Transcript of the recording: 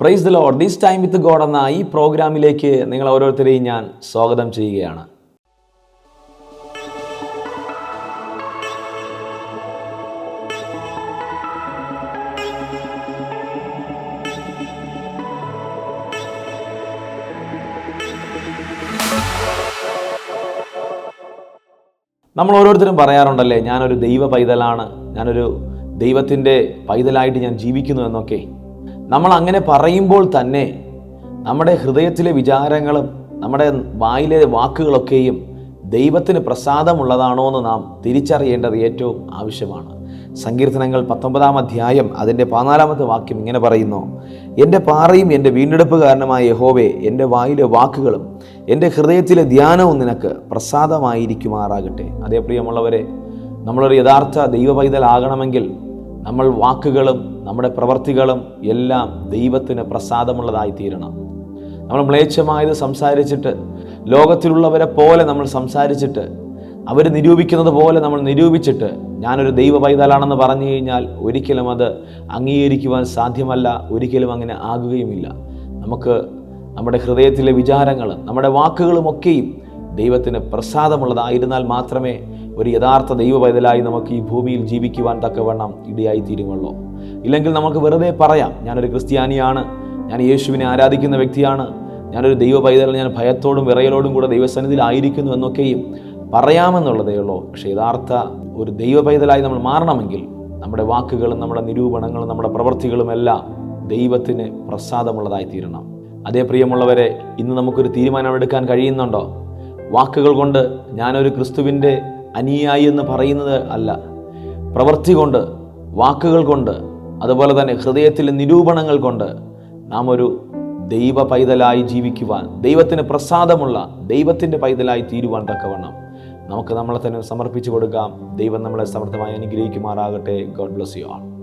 Praise the lord this time with God എന്ന ഈ പ്രോഗ്രാമിലേക്ക് നിങ്ങൾ ഓരോരുത്തരെയും ഞാൻ സ്വാഗതം ചെയ്യുകയാണ്. നമ്മൾ ഓരോരുത്തരും പറയാറുണ്ടല്ലേ ഞാനൊരു ദൈവ പൈതലാണ് ഞാനൊരു ദൈവത്തിന്റെ പൈതലായിട്ട് ഞാൻ ജീവിക്കുന്നു എന്നൊക്കെ. നമ്മൾ അങ്ങനെ പറയുമ്പോൾ തന്നെ നമ്മുടെ ഹൃദയത്തിലെ വിചാരങ്ങളും നമ്മുടെ വായിലെ വാക്കുകളൊക്കെയും ദൈവത്തിന് പ്രസാദമുള്ളതാണോ എന്ന് നാം തിരിച്ചറിയേണ്ടത് ഏറ്റവും ആവശ്യമാണ്. സങ്കീർത്തനങ്ങൾ പത്തൊമ്പതാം അധ്യായം അതിന്റെ പതിനാലാമത്തെ വാക്യം ഇങ്ങനെ പറയുന്നു. എന്റെ പാറയും എന്റെ വീണ്ടെടുപ്പ് കാരണമായ യഹോവേ എന്റെ വായിലെ വാക്കുകളും എന്റെ ഹൃദയത്തിലെ ധ്യാനവും നിനക്ക് പ്രസാദമായിരിക്കുമാറാകട്ടെ. അതേ പ്രിയമുള്ളവരെ നമ്മളൊരു യഥാർത്ഥ ദൈവ പൈതലാകണമെങ്കിൽ നമ്മൾ വാക്കുകളും നമ്മുടെ പ്രവർത്തികളും എല്ലാം ദൈവത്തിന് പ്രസാദമുള്ളതായി തീരണം നമ്മൾ മ്ലേച്ഛമായത് സംസാരിച്ചിട്ട് ലോകത്തിലുള്ളവരെ പോലെ നമ്മൾ സംസാരിച്ചിട്ട് അവർ നിരൂപിക്കുന്നത് പോലെ നമ്മൾ നിരൂപിച്ചിട്ട് ഞാനൊരു ദൈവ പൈതലാണെന്ന് പറഞ്ഞു കഴിഞ്ഞാൽ ഒരിക്കലും അത് അംഗീകരിക്കുവാൻ സാധ്യമല്ല ഒരിക്കലും അങ്ങനെ ആകുകയുമില്ല. നമുക്ക് നമ്മുടെ ഹൃദയത്തിലെ വിചാരങ്ങളും നമ്മുടെ വാക്കുകളുമൊക്കെയും ദൈവത്തിന് പ്രസാദമുള്ളതായിരുന്നാൽ മാത്രമേ ഒരു യഥാർത്ഥ ദൈവ പൈതലായി നമുക്ക് ഈ ഭൂമിയിൽ ജീവിക്കുവാൻ തക്കവണ്ണം ഇടയായി തീരുമുള്ളൂ ഇല്ലെങ്കിൽ നമുക്ക് വെറുതെ പറയാം ഞാനൊരു ക്രിസ്ത്യാനിയാണ് ഞാൻ യേശുവിനെ ആരാധിക്കുന്ന വ്യക്തിയാണ് ഞാനൊരു ദൈവ പൈതൽ ഞാൻ ഭയത്തോടും വിറയലോടും കൂടെ ദൈവസന്നിധിയിലായിരിക്കുന്നു എന്നൊക്കെയും പറയാമെന്നുള്ളതേ ഉള്ളൂ. പക്ഷേ യഥാർത്ഥ ഒരു ദൈവ പൈതലായി നമ്മൾ മാറണമെങ്കിൽ നമ്മുടെ വാക്കുകളും നമ്മുടെ നിരൂപണങ്ങളും നമ്മുടെ പ്രവൃത്തികളും എല്ലാം ദൈവത്തിന് പ്രസാദമുള്ളതായി തീരണം അതേ പ്രിയമുള്ളവരെ ഇന്ന് നമുക്കൊരു തീരുമാനമെടുക്കാൻ കഴിയുന്നുണ്ടോ? വാക്കുകൾ കൊണ്ട് ഞാനൊരു ക്രിസ്തുവിന്റെ അനുയായി എന്ന് പറയുന്നത് അല്ല. പ്രവൃത്തി കൊണ്ട് വാക്കുകൾ കൊണ്ട് അതുപോലെ തന്നെ ഹൃദയത്തിലെ നിരൂപണങ്ങൾ കൊണ്ട് നാം ഒരു ദൈവ പൈതലായി ജീവിക്കുവാൻ ദൈവത്തിന് പ്രസാദമുള്ള ദൈവത്തിന്റെ പൈതലായി തീരുവാൻ തക്കവണ്ണം നമുക്ക് നമ്മളെ തന്നെ സമർപ്പിച്ചു കൊടുക്കാം. ദൈവം നമ്മളെ സമർത്ഥമായി അനുഗ്രഹിക്കുമാറാകട്ടെ. God bless you all